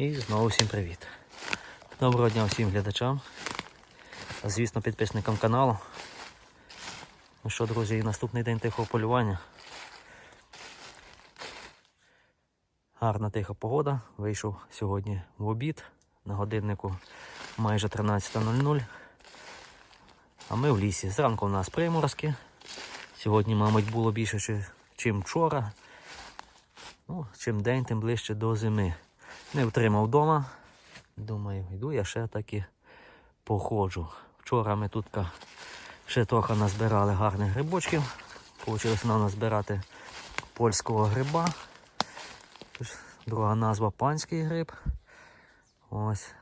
І знову всім привіт. Доброго дня всім глядачам. Звісно, підписникам каналу. Ну що, друзі, і наступний день тихого полювання. Гарна тиха погода. Вийшов сьогодні в обід. На годиннику майже 13.00. А ми в лісі. Зранку у нас приморозки. Сьогодні, мабуть, було більше, чи- чим вчора. Ну, чим день, тим ближче до зими. Не втримав вдома. Думаю, йду я ще таки походжу. Вчора ми тут ще трохи назбирали гарних грибочків. Получилось нам назбирати польського гриба. Друга назва панський гриб. Ось.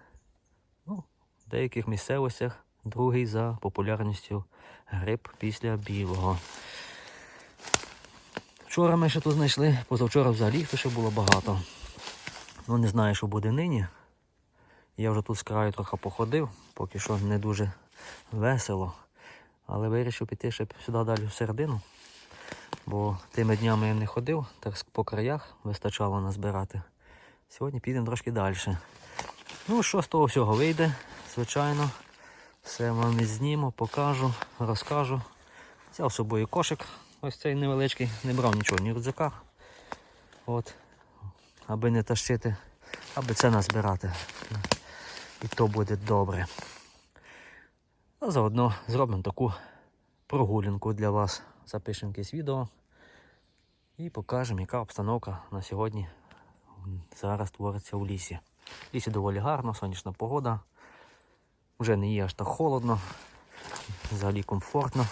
Ну, в деяких місцевостях другий за популярністю гриб після білого. Вчора ми ще тут знайшли, позавчора взагалі то ще було багато. Ну не знаю, що буде нині. Я вже тут з краю трохи походив, поки що не дуже весело. Але вирішив піти ще сюди далі в середину. Бо тими днями я не ходив, так по краях вистачало назбирати. Сьогодні підемо трошки далі. Ну, що з того всього вийде, звичайно. Все вам зніму, покажу, розкажу. Взяв з собою кошик, ось цей невеличкий, не брав нічого, ні рюкзака. От, аби не тащити, аби це назбирати. І то буде добре. А заодно зробимо таку прогулянку для вас. Запишемо якесь відео і покажемо, яка обстановка на сьогодні зараз твориться у лісі. В лісі доволі гарно, сонячна погода. Вже не є аж так холодно, взагалі комфортно.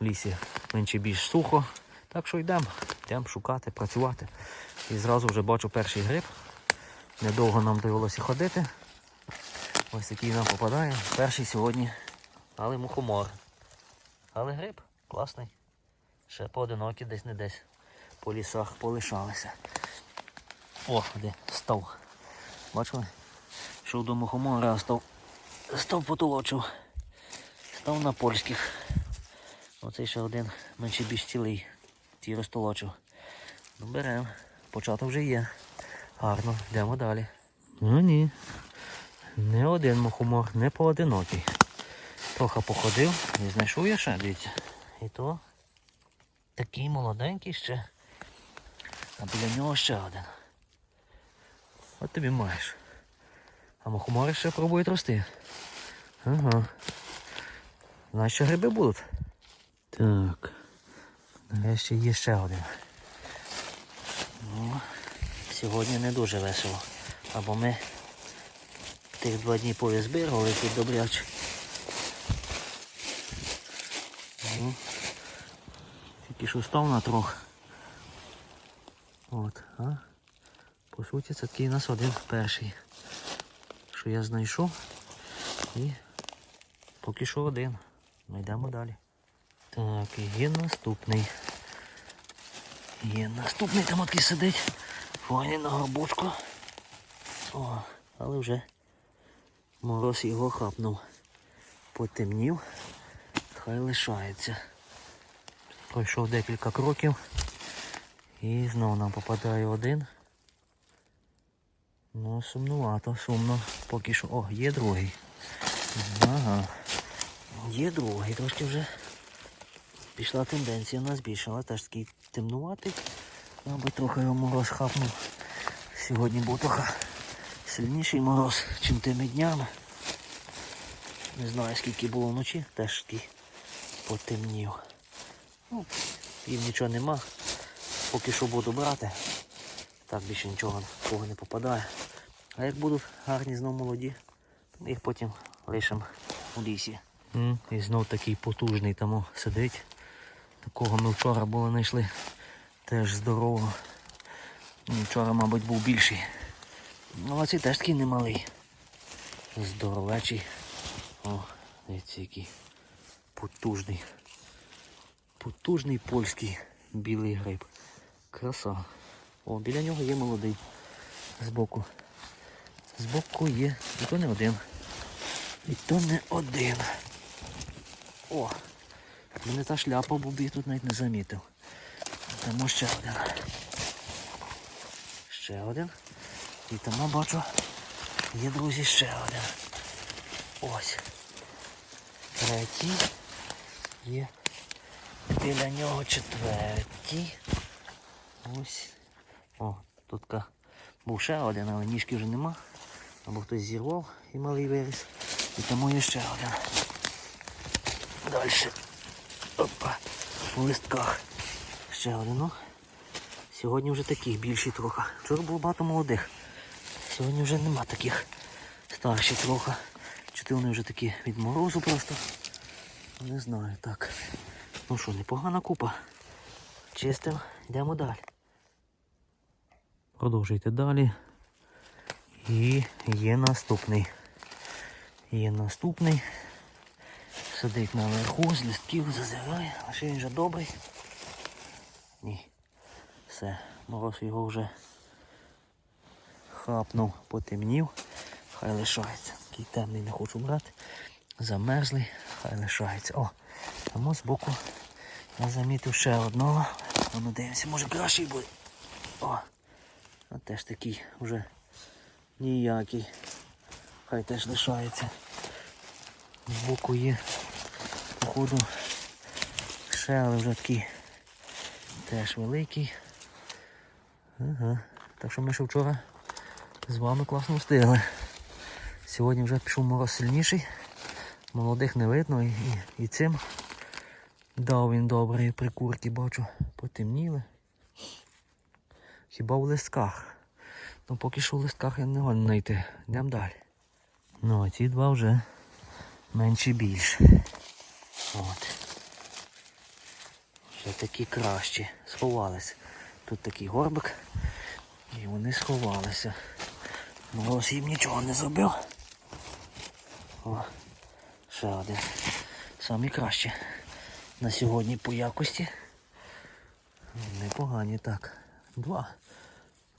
В лісі менше більш сухо. Так що йдемо, йдемо шукати, працювати. І зразу вже бачу перший гриб. Недовго нам довелося ходити. Ось такий нам попадає. Перший сьогодні, але мухомор. Але гриб класний. Ще поодинокі десь не десь по лісах полишалися. О, де став. Бачили? Йшов до мухомора, а став, став потолочив. Став на польських. Оцей ще один менше більш цілий. Ті розтолочив. Ну беремо. Початок вже є. Гарно, йдемо далі. Ну ні. Не один мухомор, не поодинокий. Трохи походив і знайшов я ще, дивіться. І то такий молоденький ще. А біля нього ще один. От тобі маєш. А мухомори ще пробують рости. Ага. Знаєш, гриби будуть? Так. Нарешті є ще один. Ну, сьогодні не дуже весело. Або ми тих два дні повізбирували тут добряче. Ну, Тільки що став на трох. От, а? По суті, це такий у нас один перший. Що я знайшов. І поки що один. Ми йдемо далі. Так, і є наступний. Є наступний там такий сидить. Файний на горбочку. О, але вже мороз його хапнув. Потемнів. Хай лишається. Пройшов декілька кроків. І знову нам попадає один. Ну, сумнувато, сумно. Поки що. О, є другий. Ага. Є другий, трошки вже пішла тенденція на збільшила. Теж такий темнуватий. Мабуть, трохи його мороз хапнув. Сьогодні був трохи сильніший мороз, чим тими днями. Не знаю скільки було вночі, теж такий потемнів. Ну, їм нічого нема. Поки що буду брати. Так більше нічого такого не попадає. А як будуть гарні знов молоді, то ми їх потім лишимо у лісі. І знов такий потужний там сидить. Такого ми вчора було знайшли. Теж здорового. Ну, Вчора, мабуть, був більший. Ну, а цей теж такий немалий. Здоровечий. О, дивіться який потужний. Потужний польський білий гриб. Краса. О, біля нього є молодий. Збоку. Збоку є. І то не один. І то не один. О! Мене та шляпа був, я тут навіть не замітив. Там ще один. Ще один. І там бачу Є, друзі, ще один. Ось. Третій. Є. Біля нього четвертій. Ось. О, тут був ще один, але ніжки вже нема. Або хтось зірвав і малий виріс. І тому є ще один. Далі. Опа. У листках. Ще один. Ну. Сьогодні вже таких більші трохи. Вчора було багато молодих. Сьогодні вже нема таких старші трохи. Чи то вони вже такі від морозу просто. Не знаю, так. Ну що, непогана купа. Чистив, йдемо далі. Продовжуйте далі. І є наступний. Є наступний. Сидить наверху, з листків зазирає, ще він вже добрий. Ні. Все, мороз його вже хапнув, потемнів. Хай лишається. Такий темний не хочу брати. Замерзлий, хай лишається. О, тому збоку я замітив ще одного. А ну дивимося, може кращий буде. О! А теж такий вже ніякий. Хай теж лишається. Збоку є, походу, але вже такий теж великий. Ага. Так що ми ще вчора з вами класно встигли. Сьогодні вже пішов мороз сильніший. Молодих не видно і, і, і цим дав він добрі прикурки, бачу, потемніли. Хіба в листках. Ну поки що в листках я не можу знайти. Йдемо далі. Ну а ці два вже менше більше. От. Ще такі кращі. Сховалися. Тут такий горбик. І вони сховалися. Мороз їм нічого не зробив. О, ще один. Самі кращі. На сьогодні по якості. Непогані так. Два.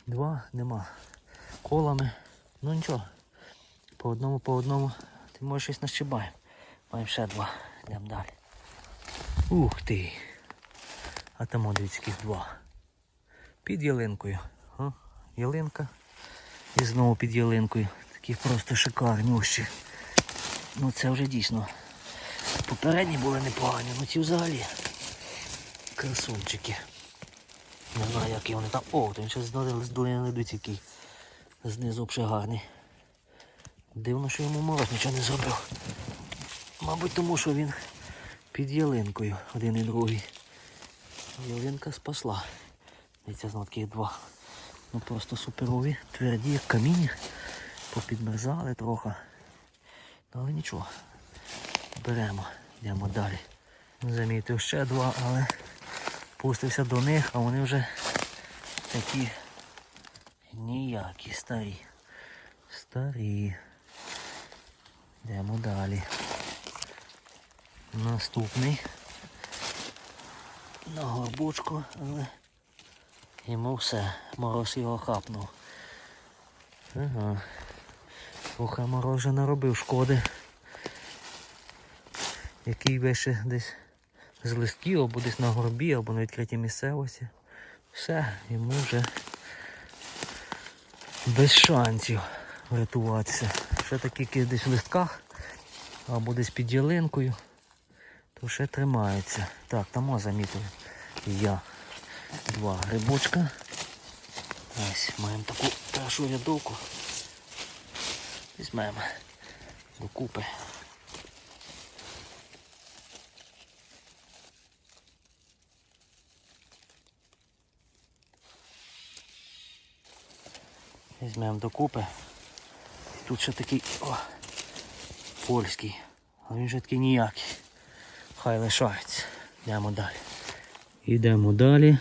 Два нема. Колами. Ну нічого. По одному, по одному. Ти можеш щось нащибаємо. Маємо ще два. Йдемо далі. Ух ти. А там дивіться, два. Під ялинкою. О, ялинка. І знову під ялинкою. Такі просто шикарнющі. Ну це вже дійсно. Попередні були непогані, ну ці взагалі. Красунчики. Не знаю, які вони там. О, то він ще з долини дивіться, який. Знизу взагалі гарний. Дивно, що йому мороз нічого не зробив. Мабуть, тому що він під ялинкою один і другий. Ялинка спасла. Дивіться, знову таких два. Ну просто суперові, тверді, як каміння. Попідмерзали трохи. Ну, Але нічого. Беремо, йдемо далі. Замітив ще два, але пустився до них, а вони вже такі ніякі, старі. Старі. Йдемо далі. Наступний. На горбочку, але йому все, мороз його хапнув. Ага. Трохи мороз вже наробив шкоди. Який вище десь з листків, або десь на горбі, або на відкритій місцевості. Все, йому вже без шансів врятуватися. Ще такі десь в листках, або десь під ялинкою, то ще тримається. Так, там замітив я два грибочка. Ось маємо таку першу рядовку. Візьмемо докупи. Візьмемо докупи. Тут ще такий о, польський, а він вже такий ніякий. Хай лишається. Йдемо далі. Йдемо далі.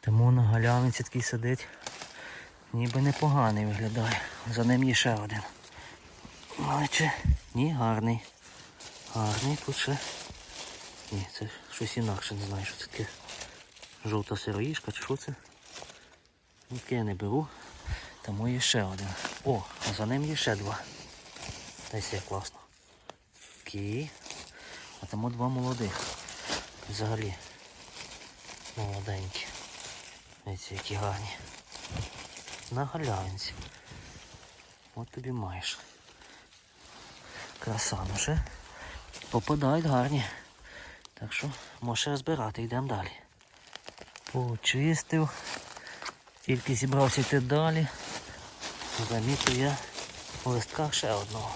Тому на галявинці такий сидить. Ніби непоганий виглядає. За ним є ще один. Але чи ні, гарний. Гарний тут ще. Ні, це щось інакше, не знаю, що це таке. Жовта сироїшка чи що це. Таке я не беру. Тому є ще один. О, а за ним є ще два. Десь як класно. Окей. А тому два молодих. Взагалі. Молоденькі. Дивіться, які гарні. На галявинці. От тобі маєш. Краса, ну ще попадають гарні. Так що можеш розбирати, йдемо далі. Почистив. Тільки зібрався йти далі. Замітив я в листках ще одного.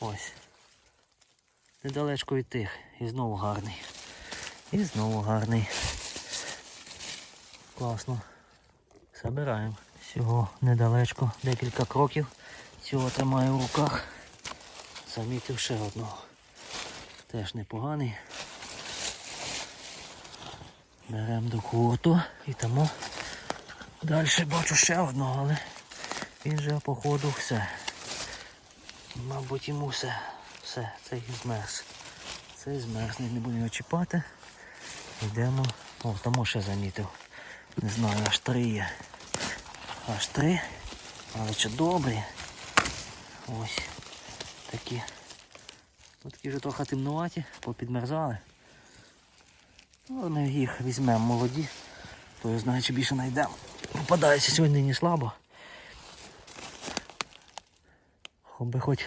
Ось. Недалечко від тих. І знову гарний. І знову гарний. Класно. Забираємо. Всього недалечко, декілька кроків. Цього тримаю в руках. Замітив ще одного. Теж непоганий. Беремо до курту і тому далі бачу ще одного, але він же походу все. Мабуть йому все. Все, цей змерз. Цей змерз, не будемо чіпати. Йдемо. О, тому ще замітив. Не знаю, аж три є. Аж три. Але чи добрі. Ось такі. Ось такі вже трохи темнуваті, попідмерзали. Ну, але ми їх візьмемо молоді, то я знаю, чи більше знайдемо. Попадається сьогодні не слабо. Хоч би хоч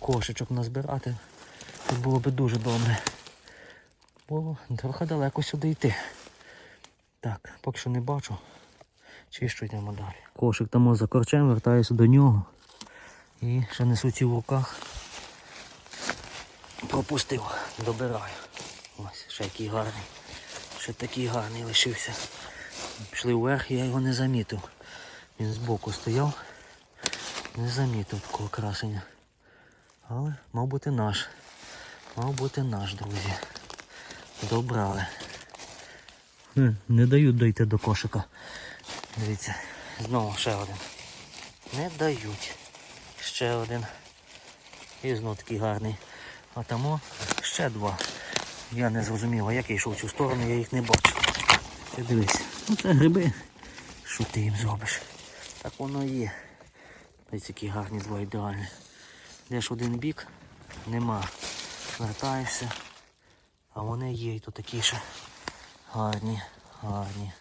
кошечок назбирати, то було б дуже добре. Бо трохи далеко сюди йти. Так, поки що не бачу. Чи що йдемо далі. Кошик там за корчем, вертаюся до нього. І ще несу ці в руках. Пропустив, добираю. Ось, ще який гарний. Ще такий гарний лишився. Пішли вверх, я його не замітив. Він збоку стояв. Не замітив такого красення. Але, мав бути наш. Мав бути наш, друзі. Добрали. Не дають дойти до кошика. Дивіться, знову ще один. Не дають. Ще один. І знову такий гарний. А тому ще два. Я не зрозумів, а як я йшов в цю сторону, я їх не бачу. Ти дивись, ну це гриби. Що ти їм зробиш? Так воно є. Ось які гарні два ідеальні. Йдеш один бік, нема. Вертаєшся, а вони є і то такі ще гарні, гарні.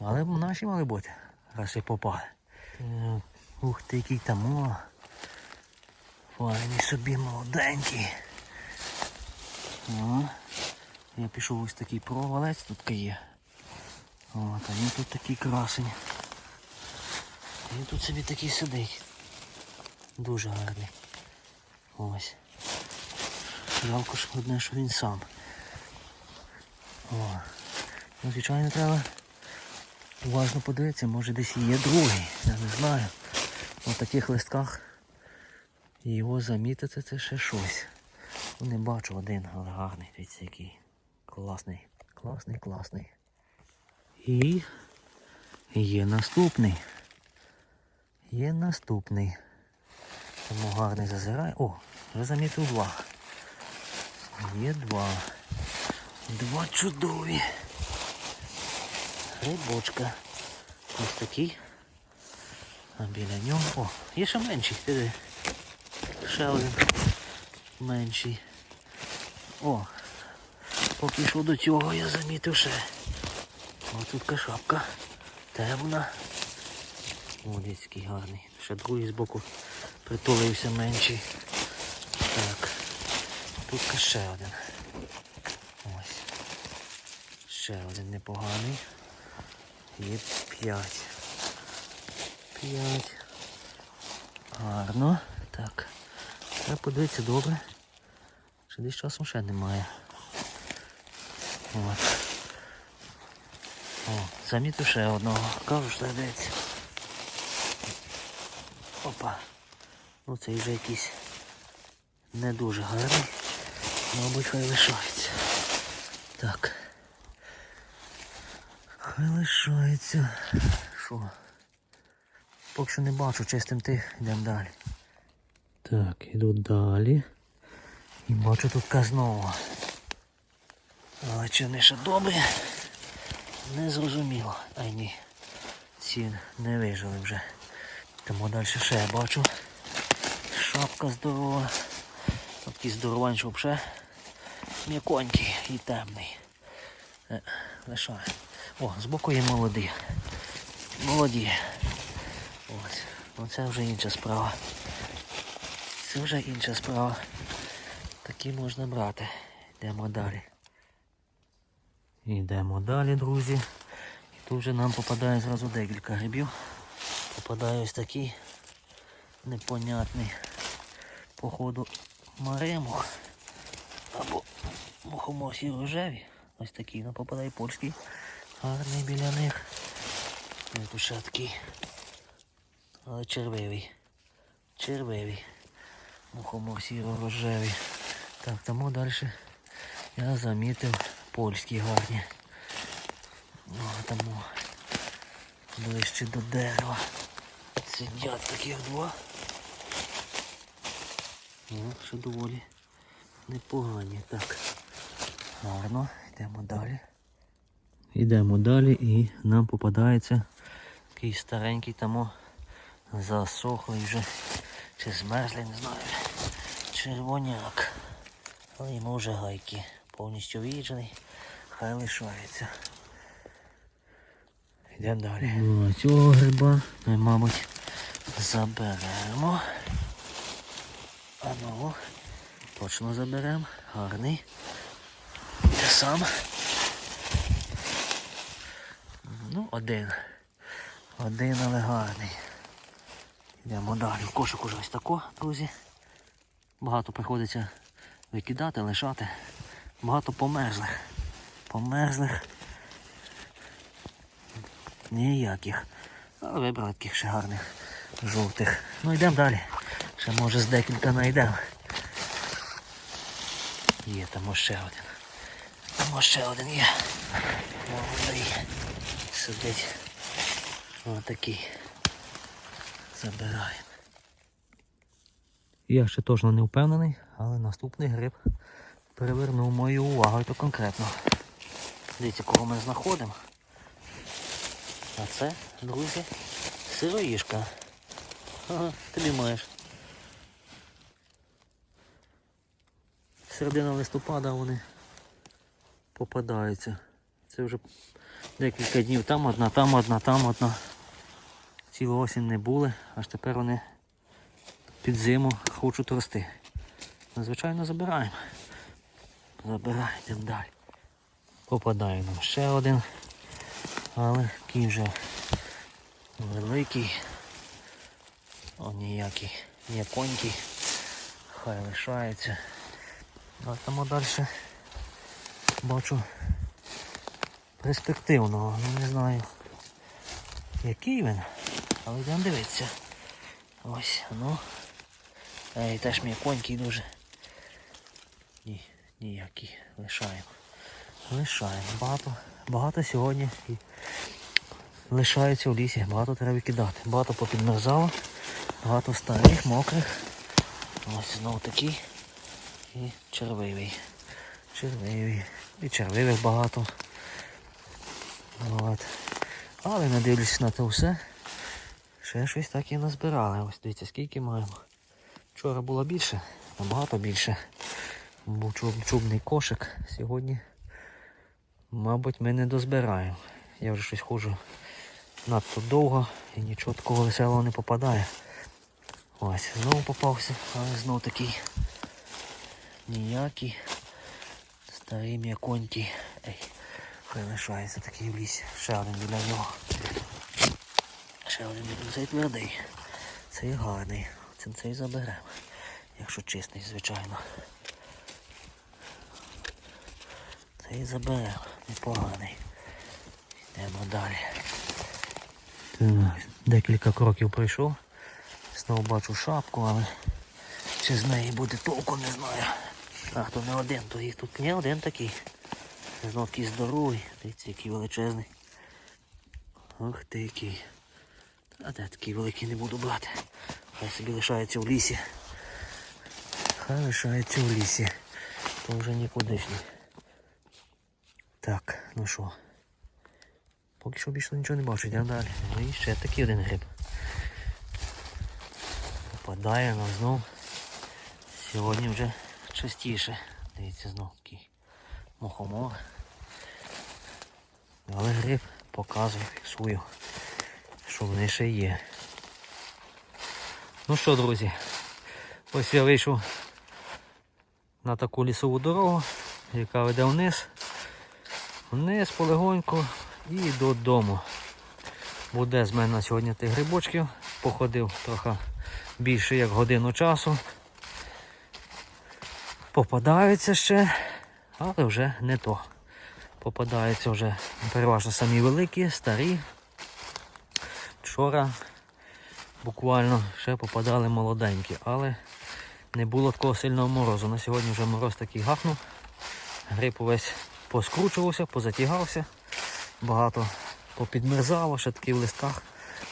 Але наші мали бути, раз і попали. Е, Ух ти, який там о. Файний собі молоденький. О, я пішов ось такий провалець тут є. От, а він тут такий красень. Він тут собі такий сидить. Дуже гарний. Ось. Жалко ж одне, що він сам. О. Ну, звичайно, треба уважно подивитися, може десь є другий, я не знаю. На таких листках його замітити це ще щось. Ну, Не бачу один, але гарний. Дивіться, який. Класний. Класний, класний. І є наступний. Є наступний. Тому гарний зазирає. О, вже замітив два. Є два. Два чудові. Грибочка. Ось такий. А біля нього. О, є ще менший. Диви. Ще менший. О, поки йшов до цього, я замітив ще. Ось тут кашапка. Темна. О, десь який гарний. Ще другий збоку притулився менший. Так. Тут ще один. Ось. Ще один непоганий. Є п'ять. П'ять. Гарно. Так. Треба подивитися добре. Ще десь часом ще немає. От. О, замітив ще одного. Кажу, що дивиться. Опа. Ну цей вже якийсь не дуже гарний. Мабуть, хай лишається. Так. Хай лишається. Що? Поки що не бачу, чистим тих, йдемо далі. Так, іду далі. І бачу тут казного. Але чи вони ще добрі? Не зрозуміло. Ай ні. Ці не вижили вже. Тому далі ще я бачу. Шапка здорова. Такий здоровань, щоб ще м'яконький і темний. Е, Лишає. О, збоку є молоді. Молоді. Ось. Ну це вже інша справа. Це вже інша справа. Такі можна брати. Йдемо далі. Йдемо далі, друзі. І тут вже нам попадає зразу декілька грибів. Попадає ось такий непонятний походу маремух або мухоморські рожеві. Ось такий нам попадає польський. Гарний біля них. Ну, тут ще. Але червивий. Червивий. Мухомор сіро-рожевий. Так, тому далі я замітив польські гарні. Ну, тому ближче до дерева. Сидять таких два. Ну, що доволі непогані. Так. Гарно, йдемо далі. Йдемо далі і нам попадається такий старенький тому засохлий вже чи змерзлий, не знаю. Червоняк. Але йому вже гайки. Повністю в'їджений. Хай лишається. Йдемо далі. Ну, цього гриба ми, мабуть, заберемо. А точно заберемо. Гарний. Те сам. Ну, один. Один, але гарний. Йдемо далі. В кошик уже ось тако, друзі. Багато приходиться викидати, лишати. Багато померзлих. Померзлих. Ніяких. Але вибрали таких ще гарних жовтих. Ну йдемо далі. Ще може з декілька знайдемо. Є там ще один. Там ще один є. Молодий. Сидить. Отакий. Забираємо. Я ще точно не впевнений, але наступний гриб привернув мою увагу то конкретно. Дивіться, кого ми знаходимо. А це, друзі, сироїшка. Ага, тобі маєш. Середина листопада вони попадаються. Це вже декілька днів. Там одна, там одна, там одна. Цілу осінь не були, аж тепер вони під зиму хочуть рости. Ну, Звичайно, забираємо. Забираємо, далі. Попадає нам ще один. Але такий вже великий. О, ніякий, ніяконький. Хай лишається. А далі бачу перспективного. Ну не знаю який він, але йдемо дивитися. Ось, ну. Ей, теж м'яконький дуже. Ні, ніякий. Лишаємо. Лишаємо. Багато, багато сьогодні і лишається в лісі, багато треба викидати. Багато попідмерзало, багато старих, мокрих. Ось знову такий. І червивий. Червивий. І червивих багато. От. Але не дивлячись на це все, ще щось так і назбирали. Ось дивіться, скільки маємо. Вчора було більше, набагато більше. Був чуб, чубний кошик. Сьогодні, мабуть, ми не дозбираємо. Я вже щось ходжу надто довго і нічого такого веселого не попадає. Ось, знову попався, але знову такий ніякий. Старий м'яконький. Ей, хай такий в лісі. Ще один біля нього. Ще один біля цей твердий. Цей гарний. Цим цей заберемо. Якщо чистий, звичайно. Цей заберемо. Непоганий. Йдемо далі. Декілька кроків пройшов. Знову бачу шапку, але чи з неї буде толку, не знаю. А, то не один, то їх тут не один такий. Знов такий здоровий. Дивіться, який величезний. Ох ти який. А де такий великий не буду брати. Хай собі лишається в лісі. Хай лишається в лісі. То вже нікудишній. Так, ну що. Поки що більше нічого не бачу, йдемо далі. Ну і ще такий один гриб. Попадає нам знов. Сьогодні вже частіше. Дивіться знов такий мухомор. Але гриб показує, фіксую, що вони ще є. Ну що, друзі, ось я вийшов на таку лісову дорогу, яка веде вниз. Вниз полегоньку і додому. Буде з мене на сьогодні тих грибочків. Походив трохи більше як годину часу. Попадаються ще, але вже не то. Попадаються вже переважно самі великі, старі. Вчора буквально ще попадали молоденькі, але не було такого сильного морозу. На сьогодні вже мороз такий гахнув. Гриб увесь поскручувався, позатягався. Багато попідмерзало, ще таки в листках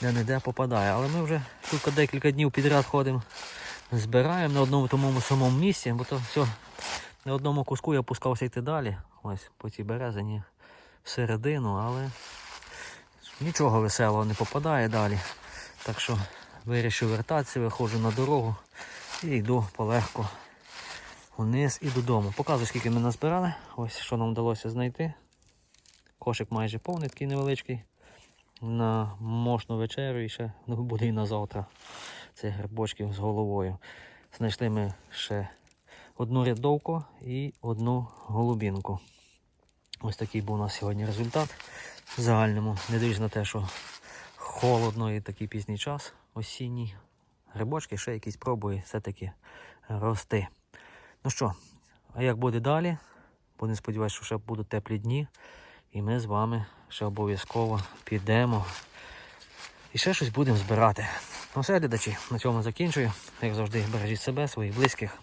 де-не-де попадає. Але ми вже тут декілька днів підряд ходимо, збираємо на одному тому самому місці, бо то все на одному куску я пускався йти далі. Ось по цій березині всередину, але нічого веселого не попадає далі. Так що вирішив вертатися, виходжу на дорогу і йду полегко вниз і додому. Показую, скільки ми назбирали. Ось що нам вдалося знайти. Кошик майже повний, такий невеличкий. На мощну вечерю і ще ну, буде і на завтра. Це грибочків з головою. Знайшли ми ще одну рядовку і одну голубінку. Ось такий був у нас сьогодні результат в загальному. Не дивлячись на те, що холодно і такий пізній час осінній. Грибочки ще якісь пробують все-таки рости. Ну що, а як буде далі? Будемо сподіватися, що ще будуть теплі дні. І ми з вами обов'язково підемо. І ще щось будемо збирати. Ну все, глядачі, на цьому закінчую. Як завжди, бережіть себе, своїх близьких.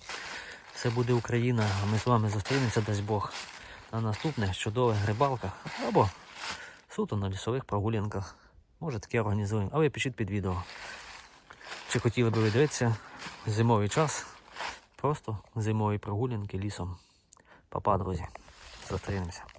Все буде Україна, а ми з вами зустрінемося, дасть Бог, на наступних чудових рибалках або суто на лісових прогулянках. Може таке організуємо. А ви пишіть під відео. Чи хотіли би ви дивитися зимовий час? Просто зимові прогулянки лісом. Папа, друзі. Зустрінемося.